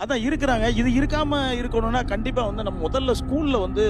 அதான் இருக்கிறாங்க. இது இருக்காம இருக்கணும்னா கண்டிப்பா வந்து நம்ம முதல்ல ஸ்கூல்ல வந்து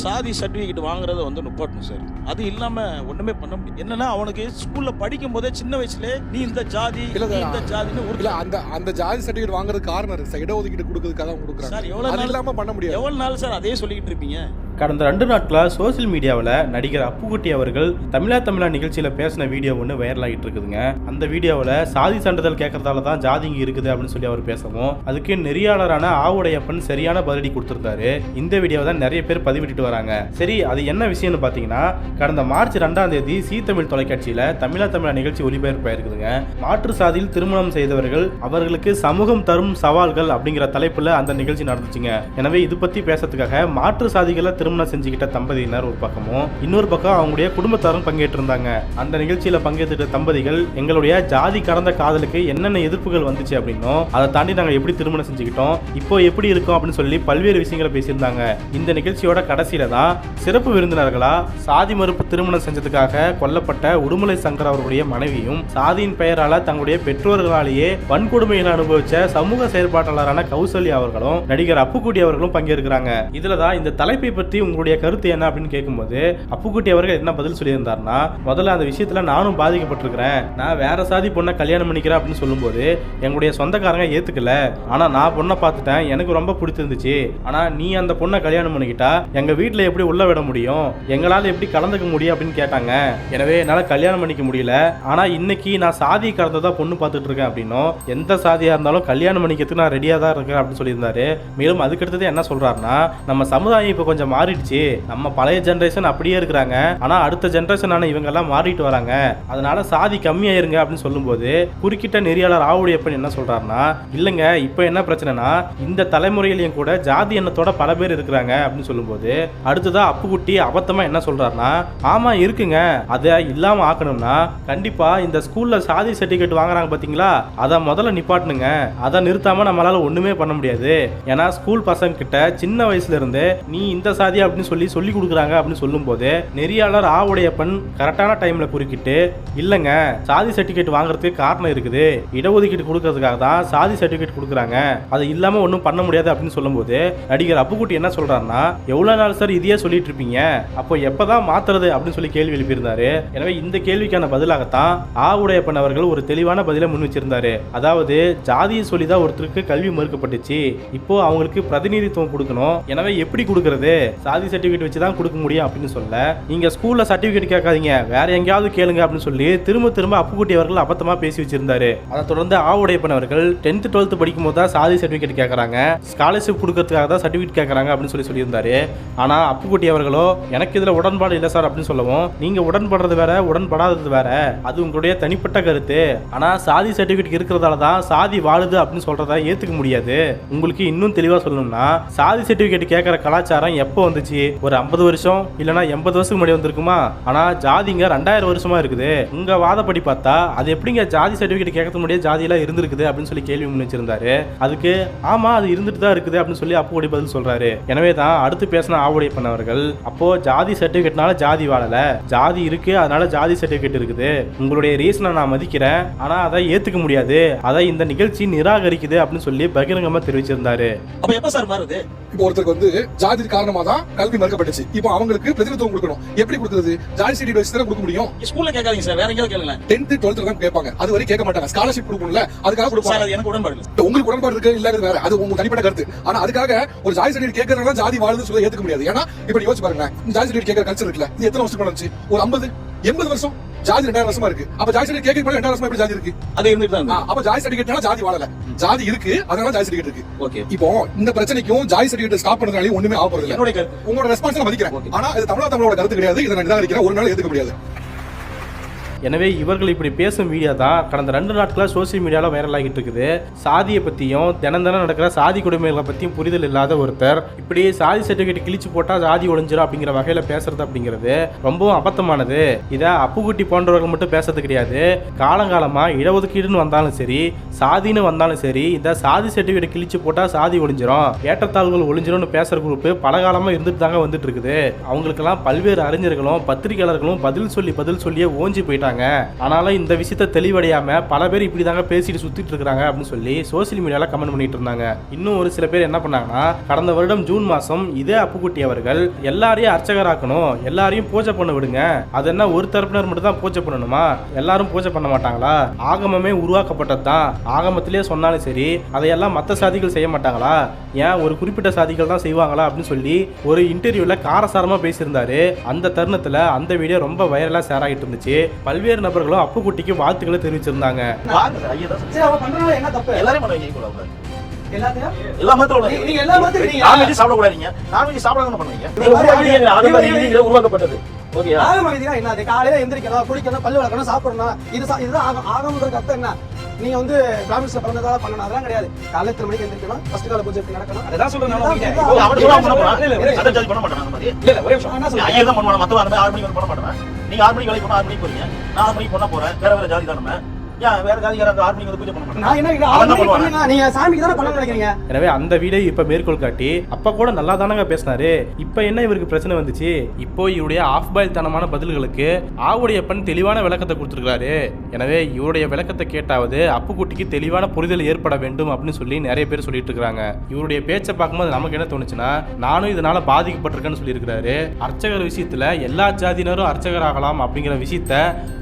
சாதி சர்டிபிகேட் வாங்குறத வந்து நிப்பாட்டணும் சார் அது இல்லாம ஒண்ணுமே பண்ண முடியும் என்னன்னா அவனுக்கு ஸ்கூல்ல படிக்கும் போதே சின்ன வயசுல நீ இந்த ஜாதி இந்த ஜாதின்னு ஒரு அந்த அந்த ஜாதி சர்டிபிகேட் வாங்குறது காரணம் இருக்கு சார் இடஒதுக்கீடு கொடுக்கறதுக்காக தான் சார் கொடுக்குறாங்க எவ்வளவு அது நாள் இல்லாம பண்ண முடியாது. எவ்வளவு நாள் சார் அதே சொல்லிக்கிட்டு இருப்பீங்க? கடந்த ரெண்டு நாட்களாக சோஷியல் மீடியாவில் நடிகர் அப்புக்குட்டி அவர்கள் தமிழா தமிழா நிகழ்ச்சியில் பேசின வீடியோ ஒன்று வைரல் ஆகிட்டு இருக்குதுங்க. அந்த வீடியோவில் சாதி சான்றிதழ் கேட்கறதால தான் ஜாதி இங்கே இருக்குது அப்படின்னு சொல்லி அவர் பேசவும் அதுக்கு நெறியாளரான ஆவுடையப்பன் சரியான பதிலடி கொடுத்துருந்தாரு. இந்த வீடியோவை தான் நிறைய பேர் பதிவிட்டுட்டு வராங்க. சரி அது என்ன விஷயம்னு பார்த்தீங்கன்னா கடந்த மார்ச் ரெண்டாம் தேதி சீ தமிழ் தொலைக்காட்சியில் தமிழா தமிழா நிகழ்ச்சி ஒளிபரப்பாயிருக்குதுங்க. மாற்று சாதியில் திருமணம் செய்தவர்கள் அவர்களுக்கு சமூகம் தரும் சவால்கள் அப்படிங்கிற தலைப்பில் அந்த நிகழ்ச்சி நடந்துச்சுங்க. எனவே இது பற்றி பேசுறதுக்காக மாற்று சாதிகளை திருமணம் செஞ்சுக்கிட்ட தம்பதியினர் ஒரு பக்கமும் இன்னொரு பக்கம் அவங்களுடைய குடும்பத்தாரும் பங்கேற்றிருந்தாங்க. அந்த நிகழ்ச்சியில பங்கேற்றுட்ட தம்பதிகள் எங்களுடைய ஜாதி கடந்த காதலுக்கு என்னென்ன எதிர்ப்புகள் வந்துச்சு அப்படின்னும் அதை தாண்டி நாங்க எப்படி திருமணம் செஞ்சுக்கிட்டோம் இப்போ எப்படி இருக்கோம் அப்படின்னு சொல்லி பல்வேறு விஷயங்களை பேசியிருந்தாங்க. இந்த நிகழ்ச்சியோட கடைசியில தான் சிறப்பு விருந்தினர்களா சாதி மறுப்பு திருமணம் செஞ்சதுக்காக கொல்லப்பட்ட உடுமலை சங்கர் அவர்களுடைய மனைவியும் சாதியின் பெயரால தங்களுடைய பெற்றோர்களாலேயே வன்கொடுமைகளை அனுபவிச்ச சமூக செயற்பாட்டாளரான கௌசல்யா அவர்களும் நடிகர் அப்புக்குடி அவர்களும் பங்கேற்கிறாங்க. இதுலதான் இந்த தலைப்பை பற்றி உங்களுடைய கருத்து என்ன அப்படின்னு கேட்கும்போது அப்புக்குட்டி அவர்கள் என்ன பதில் சொல்லியிருந்தாருன்னா முதல்ல அந்த விஷயத்துல நானும் பாதிக்கப்பட்டிருக்கிறேன். நான் வேற சாதி பொண்ணை கல்யாணம் பண்ணிக்கிறேன் அப்படின்னு சொல்லும்போது எங்களுடைய சொந்தக்காரங்க ஏத்துக்கல. ஆனா நான் பொண்ணை பார்த்துட்டேன். எனக்கு ரொம்ப பிடிச்சிருந்துச்சு. ஆனா நீ அந்த பொண்ணை கல்யாணம் பண்ணிக்கிட்டா எங்க வீட்டில் எப்படி உள்ள விட முடியும்? எங்களால எப்படி கலந்துக்க முடியும்? அப்படின்னு கேட்டாங்க. எனவே என்னால கல்யாணம் பண்ணிக்க முடியல. ஆனா இன்னைக்கு நான் சாதி கடந்ததா பொண்ணு பார்த்துட்டு இருக்கேன் அப்படின்னும் எந்த சாதியா இருந்தாலும் கல்யாணம் பண்ணிக்கிறதுக்கு நான் ரெடியா தான் இருக்கேன் அப்படின்னு சொல்லியிருந்தாரு. மேலும் அதுக்கடுத்தது என்ன சொல்றாருன்னா நம்ம சமுதாயம் இப்போ கொஞ்சம் மாறிடுச்சு. நம்ம பழைய ஜென்ரேஷன் அப்படியே இருக்கிறாங்க. ஆனா அடுத்த ஜென்ரேஷனான இவங்க எல்லாம் மாறிட்டு வராங்க. அதனால சாதி கம்மியாயிருங்க அப்படின்னு சொல்லும்போது குறுக்கிட்ட நெறியாளர் ஆவுடையப்பன் என்ன சொல்றாருன்னா இல்லைங்க இப்போ என்ன பிரச்சனைனா இந்த தலைமுறையிலையும் கூட ஜாதி எண்ணத்தோட பல பேர் இருக்கிறாங்க. அப்படின்னு சொல்லும்போது அடுத்ததா அப்புக்குட்டி அபத்தமா என்ன சொல்றாருன்னா ஆமா இருக்குங்க. அதை இல்லாம ஆக்கணும்னா கண்டிப்பா இந்த ஸ்கூல்ல சாதி சர்டிபிகேட் வாங்குறாங்க பாத்தீங்களா? அதை முதல்ல நிப்பாட்டணுங்க. அதை நிறுத்தாம நம்மளால ஒண்ணுமே பண்ண முடியாது. ஏன்னா ஸ்கூல் பசங்க கிட்ட சின்ன வயசுல இருந்து நீ இந்த சாதி அப்படின்னு சொல்லி சொல்லி கொடுக்குறாங்க அப்படின்னு சொல்லும்போது நெறியாளர் ஆவுடையப்பன் கரெக்டான டைம்ல குறுக்கிட்டு இல்லைங்க சாதி சர்டிபிகேட் வாங்குறதுக்கு காரணம் இருக்குது. இடஒதுக்கீடு கொடுக்கறதுக்காக தான் சாதி சர்டிபிகேட் கொடுக்குறாங்க. அது இல்லாம ஒன்றும் பண்ண முடியாது அப்படின்னு சொல்லும்போது நடிகர் அப்புக்குட்டி என்ன சொல்றாருன்னா எவ்வளவு நாள் சார் இதையே சொல்லிட்டு இருப்பீங்க? அப்போ எப்பதான் மாத்துறது? அப்படின்னு சொல்லி கேள்வி எழுப்பியிருந்தாரு. எனவே இந்த கேள்விக்கான பதிலாகத்தான் ஆ உடையப்பன் அவர்கள் ஒரு தெளிவான பதிலை முன் வச்சிருந்தாரு. அதாவது ஜாதியை சொல்லி தான் ஒருத்தருக்கு கல்வி மறுக்கப்பட்டுச்சு. இப்போ அவங்களுக்கு பிரதிநிதித்துவம் கொடுக்கணும். எனவே எப்படி கொடுக்கறது? சாதி சர்டிஃபிகேட் வச்சு தான் கொடுக்க முடியும் அப்படின்னு சொல்ல நீங்க ஸ்கூல்ல சர்டிஃபிகேட் கேட்காதீங்க. வேற எங்கேயாவது கேளுங்க அப்படின்னு சொல்லி திரும்ப திரும்ப அப்புக்குட்டி அவர்கள் அபத்தமா பேசி வச்சிருந்தாரு. அதை தொடர்ந்து ஆவுடையப்பன் அவர்கள் டென்த் டுவெல்த் படிக்கும் போது தான் சாதி சர்டிஃபிகேட் கேட்கறாங்க. ஸ்காலர்ஷிப் கொடுக்கறதுக்காக தான் சர்டிஃபிகேட் கேட்கறாங்க அப்படின்னு சொல்லி சொல்லியிருந்தாரு. ஆனா அப்புக்குட்டி அவர்களோ எனக்கு இதுல உடன்பாடு இல்லை சார் அப்படின்னு சொல்லவும் நீங்க உடன்படுறது வேற உடன்படாதது வேற. அது உங்களுடைய தனிப்பட்ட கருத்து. ஆனா சாதி சர்டிஃபிகேட் இருக்கிறதால தான் சாதி வாழுது அப்படின்னு சொல்கிறத ஏத்துக்க முடியாது. உங்களுக்கு இன்னும் தெளிவா சொல்லணும்னா சாதி சர்டிஃபிகேட் கேட்கற கலாச்சாரம் எப்போ வந்துச்சு. ஒரு ஐம்பது வருஷம் இல்லனா எண்பது வருஷத்துக்கு முன்னாடி வந்திருக்குமா? ஆனா ஜாதிங்க ரெண்டாயிரம் வருஷமா இருக்குது. உங்க வாதப்படி பார்த்தா அது எப்படிங்க ஜாதி சர்டிபிகேட் கேட்கறது முடியாது ஜாதியெல்லாம் இருந்திருக்குது அப்படின்னு சொல்லி கேள்வி முன்னிச்சிருந்தாரு அதுக்கு ஆமா அது இருந்துட்டு தான் இருக்குது அப்படின்னு சொல்லி அப்போ பதில் சொல்றாரு. எனவே தான் அடுத்து பேசின ஆவுடைய பண்ணவர்கள் அப்போ ஜாதி சர்டிபிகேட்னால ஜாதி வாழல. ஜாதி இருக்கு அதனால ஜாதி சர்டிபிகேட் இருக்குது. உங்களுடைய ரீசனை நான் மதிக்கிறேன். ஆனா அதை ஏத்துக்க முடியாது. அதை இந்த நிகழ்ச்சி நிராகரிக்குது அப்படின்னு சொல்லி பகிரங்கமா தெரிவிச்சிருந்தாரு. அப்ப எப்ப சார் மாறுது? இப்போ ஒருத்தருக்கு வந்து ஜாதி காரணமா தான் கல்வி மறுக்கப்பட்டுச்சு. இப்போ அவங்களுக்கு பிரதிநிதித்துவம் கொடுக்கணும். எப்படி கொடுக்குறது? ஜாதி வச்சு தானே கொடுக்க முடியும்? ஸ்கூல்ல கேட்காதீங்க சார் வேற எங்கேயாவது கேளுங்களேன். டென்த் டுவெல்த் தான் கேட்பாங்க. அது வரை கேட்க மாட்டாங்க. ஸ்காலர்ஷிப் கொடுக்கணும்ல அதுக்காக கொடுப்பாங்க. எனக்கு உடன்பாடு உங்களுக்கு உடன்பாடு இருக்கு? இல்ல வேற. அது உங்க தனிப்பட்ட கருத்து. ஆனா அதுக்காக ஒரு ஜாதி சர்டிபிகேட் கேட்கறதுனால ஜாதி வாழுது சொல்ல ஏத்துக்க முடியாது. ஏன்னா இப்ப நீ யோசிச்சு பாருங்க ஜாதி சர்டிபிகேட் கேட்கற கல்ச்சர் இருக்குல்ல. இது எத்தனை வருஷம் வந்துச்சு ஒரு ஐம்பது? எண்பது வருஷம் ஜாதி ரெண்டாயிரம் வருஷமா இருக்கு. அப்ப ஜாதி சர்டிபிகேட் கேட்க ரெண்டாயிரம் வருஷமா எப்படி ஜாதி இருக்கு? அது இருந்துட்டு அப்ப ஜாதி சர்டிபிகேட்னால ஜாதி வாழல. ஜாதி இருக்கு அதனால ஜாதி சர்டிபிகேட் இருக்கு. ஓகே. இப்போ இந்த பிரச்சனைக்கும் ஜாதி சர்டிபிகேட் ஸ்டாப் பண்றதுனால ஒண்ணுமே ஆக போறது இல்ல உங்களோட ரெஸ்பான்ஸ் மதிக்கிறேன். ஆனா இது தமிழா தமிழோட கருத்து கிடையாது. இதை நான் நிராகரிக்கிறேன். ஒரு நாள் ஏத்துக்க முடியாது. எனவே இவர்கள் இப்படி பேசும் வீடியோ தான் கடந்த ரெண்டு நாட்களாக சோசியல் மீடியாவில் வைரல் ஆகிட்டு இருக்குது. சாதியை பற்றியும் தினம் தினம் நடக்கிற சாதி கொடுமைகளை பற்றியும் புரிதல் இல்லாத ஒருத்தர் இப்படி சாதி சர்டிஃபிகேட் கிழிச்சு போட்டால் சாதி ஒழிஞ்சிடும் அப்படிங்கிற வகையில் பேசுறது அப்படிங்கிறது ரொம்பவும் அபத்தமானது. இதை அப்புக்குட்டி போன்றவர்கள் மட்டும் பேசுறது கிடையாது. காலங்காலமாக இடஒதுக்கீடுன்னு வந்தாலும் சரி சாதின்னு வந்தாலும் சரி இந்த சாதி சர்டிஃபிகேட் கிழிச்சு போட்டால் சாதி ஒழிஞ்சிரும் ஏற்றத்தாழ்வுகள் ஒழிஞ்சிரும்னு பேசுகிற குரூப் பல காலமாக இருந்துட்டு தாங்க வந்துட்டு இருக்குது. அவங்களுக்கெல்லாம் பல்வேறு அறிஞர்களும் பத்திரிகையாளர்களும் பதில் சொல்லி பதில் சொல்லியே ஓஞ்சி போயிட்டாங்க. இருக்கிறாங்க ஆனாலும் இந்த விஷயத்த தெளிவடையாம பல பேர் இப்படி தாங்க பேசிட்டு சுத்திட்டு இருக்காங்க அப்படின்னு சொல்லி சோசியல் மீடியால கமெண்ட் பண்ணிட்டு இருந்தாங்க. இன்னும் ஒரு சில பேர் என்ன பண்ணாங்கன்னா கடந்த வருடம் ஜூன் மாசம் இதே அப்புக்குட்டி அவர்கள் எல்லாரையும் அர்ச்சகராக்கணும் எல்லாரையும் பூஜை பண்ண விடுங்க. அது என்ன ஒரு தரப்பினர் மட்டும் தான் பூஜை பண்ணணுமா? எல்லாரும் பூஜை பண்ண மாட்டாங்களா? ஆகமமே உருவாக்கப்பட்டது தான் ஆகமத்திலே சொன்னாலும் சரி அதையெல்லாம் மற்ற சாதிகள் செய்ய மாட்டாங்களா? ஏன் ஒரு குறிப்பிட்ட சாதிகள் தான் செய்வாங்களா அப்படின்னு சொல்லி ஒரு இன்டர்வியூல காரசாரமா பேசியிருந்தாரு. அந்த தருணத்துல அந்த வீடியோ ரொம்ப வைரலா ஷேர் ஆகிட்டு இருந்துச்சு. பல்வேறு நபர்களும் அப்புக்குட்டிக்கு வாழ்த்துக்களை தெரிவிச்சிருந்தாங்க. எல்லா மதத்துல உள்ள- நீ- நீங்க எல்லா இருக்கீங்க. நான்வெஜ் சாப்பிடக்கூடாதீங்க. நான்வெஜ் சாப்பிடாம பண்ணுவீங்க உருவாக்கப்பட்டது. ஆகம விதினா என்ன காலையில எந்திரிக்கணும் குளிக்கணும் பல்லு வளர்க்கணும் சாப்பிடணும். இது இதுதான் ஆகம் ஆகமன்றதுக்கு அர்த்தம் என்ன? நீங்க வந்து பிராமின்ஸ்ல பிறந்ததால பண்ணணும் அதெல்லாம் கிடையாது. காலையில எத்தனை மணிக்கு எந்திரிக்கணும்? ஃபர்ஸ்ட் கால பூஜை நடக்கணும்? அதான் சொல்றேன் பண்ண மாட்டான் அந்த மாதிரி. இல்ல இல்ல ஒரே நிமிஷம். நான் என்ன சொல்றேன்? ஐயா தான் பண்ணுவாங்க மத்தவங்க ஆறு மணிக்கு பண்ண மாட்டேன். நீங்க ஆறு மணிக்கு வேலைக்கு போனா ஆறு மணிக்கு போறீங்க. நான் ஆறு மணிக்கு பண்ண போறேன். வேற வேற ஜாதி தான் நம்ம எனவே அந்த வீடியோ இப்ப மேற்கோள் காட்டி அப்ப கூட நல்லா தானங்க பேசினாரு. இப்ப என்ன இவருக்கு பிரச்சனை வந்துச்சு? இப்போ இவருடைய ஆஃப் பாயில் தனமான பதில்களுக்கு ஆவுடையப்பன் தெளிவான விளக்கத்தை கொடுத்துருக்காரு எனவே இவருடைய விளக்கத்தை கேட்டாவது அப்புக்குட்டிக்கு தெளிவான புரிதல் ஏற்பட வேண்டும் அப்படின்னு சொல்லி நிறைய பேர் சொல்லிட்டு இருக்காங்க. இவருடைய பேச்சை பார்க்கும்போது நமக்கு என்ன தோணுச்சுன்னா நானும் இதனால பாதிக்கப்பட்டிருக்கேன்னு சொல்லியிருக்கிறாரு. அர்ச்சகர் விஷயத்துல எல்லா ஜாதியினரும் அர்ச்சகராகலாம் அப்படிங்கிற விஷயத்த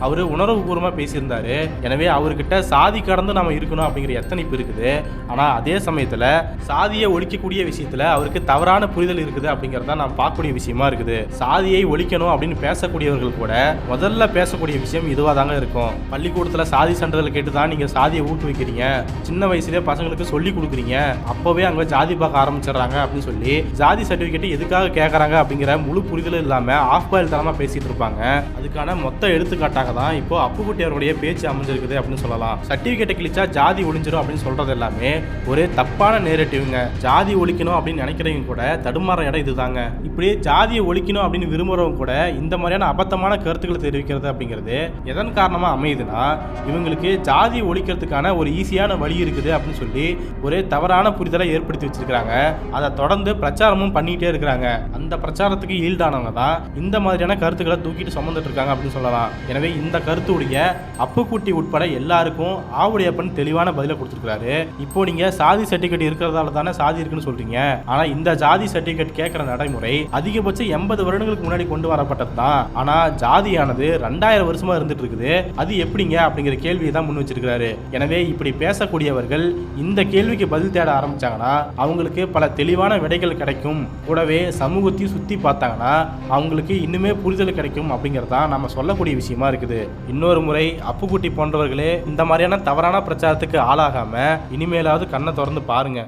அவரு உணர்வுபூர்வமா பேசியிருந்தாரு. எனவே அவர்கிட்ட சாதி கடந்து நம்ம இருக்கணும் அப்படிங்கிற எத்தனைப்பு இருக்குது? ஆனால் அதே சமயத்தில் சாதியை ஒழிக்கக்கூடிய விஷயத்தில் அவருக்கு தவறான புரிதல் இருக்குது அப்படிங்கறத நாம் பார்க்கக்கூடிய விஷயமா இருக்குது. சாதியை ஒழிக்கணும் அப்படின்னு பேசக்கூடியவர்கள் கூட முதல்ல பேசக்கூடிய விஷயம் இதுவாக தாங்க இருக்கும். பள்ளிக்கூடத்தில் சாதி சான்றிதழ் கேட்டு தான் நீங்கள் சாதியை ஊக்குவிக்கிறீங்க. சின்ன வயசுலேயே பசங்களுக்கு சொல்லி கொடுக்குறீங்க. அப்போவே அங்கே ஜாதி பார்க்க ஆரம்பிச்சிடுறாங்க அப்படின்னு சொல்லி ஜாதி சர்டிபிகேட் எதுக்காக கேட்குறாங்க அப்படிங்கிற முழு புரிதல் இல்லாமல் ஆஃப் பாயில் தரமாக பேசிகிட்டு இருப்பாங்க. அதுக்கான மொத்த எடுத்துக்காட்டாக தான் இப்போ அப்புக்குட்டி அவருடைய பேச்சு அமைஞ்சிருக்குது. அப்படின்னு சொல்லலாம். சர்டிபிகேட்டை கிழிச்சா ஜாதி ஒழிஞ்சிடும் அப்படின்னு சொல்றது எல்லாமே ஒரு தப்பான நேரட்டிவ்ங்க ஜாதி ஒழிக்கணும் அப்படின்னு நினைக்கிறவங்க கூட தடுமாற இடம் இதுதாங்க. இப்படி ஜாதியை ஒழிக்கணும் அப்படின்னு விரும்புறவங்க கூட இந்த மாதிரியான அபத்தமான கருத்துக்களை தெரிவிக்கிறது அப்படிங்கிறது எதன் காரணமா அமையுதுன்னா இவங்களுக்கு ஜாதி ஒழிக்கிறதுக்கான ஒரு ஈஸியான வழி இருக்குது அப்படின்னு சொல்லி ஒரு தவறான புரிதலை ஏற்படுத்தி வச்சிருக்காங்க அதை தொடர்ந்து பிரச்சாரமும் பண்ணிட்டே இருக்கிறாங்க. அந்த பிரச்சாரத்துக்கு ஈல்டானவங்க தான் இந்த மாதிரியான கருத்துக்களை தூக்கிட்டு சுமந்துட்டு இருக்காங்க அப்படின்னு சொல்லலாம். எனவே இந்த கருத்துடைய அப்புக்குட்டி உட்பட எல்லாருக்கும் ஆவுடையப்பன் தெளிவான பதிலை கொடுத்துருக்காரு இப்போ நீங்க சாதி சர்டிபிகேட் இருக்கிறதால தானே சாதி இருக்குன்னு சொல்றீங்க. ஆனா இந்த ஜாதி சர்டிபிகேட் கேட்கிற நடைமுறை அதிகபட்சம் எண்பது வருடங்களுக்கு முன்னாடி கொண்டு வரப்பட்டது தான். ஆனா ஜாதியானது ரெண்டாயிரம் வருஷமா இருந்துட்டு இருக்குது. அது எப்படிங்க அப்படிங்கிற கேள்வியை தான் முன் வச்சிருக்காரு எனவே இப்படி பேசக்கூடியவர்கள் இந்த கேள்விக்கு பதில் தேட ஆரம்பிச்சாங்கன்னா அவங்களுக்கு பல தெளிவான விடைகள் கிடைக்கும். கூடவே சமூகத்தையும் சுத்தி பார்த்தாங்கன்னா அவங்களுக்கு இன்னுமே புரிதல் கிடைக்கும் அப்படிங்கறதா நம்ம சொல்லக்கூடிய விஷயமா இருக்குது. இன்னொரு முறை அப்புக்குட்டி போன்றவர்கள் இந்த மாதிரியான தவறான பிரச்சாரத்துக்கு ஆளாகாம இனிமேலாவது கண்ணை திறந்து பாருங்க.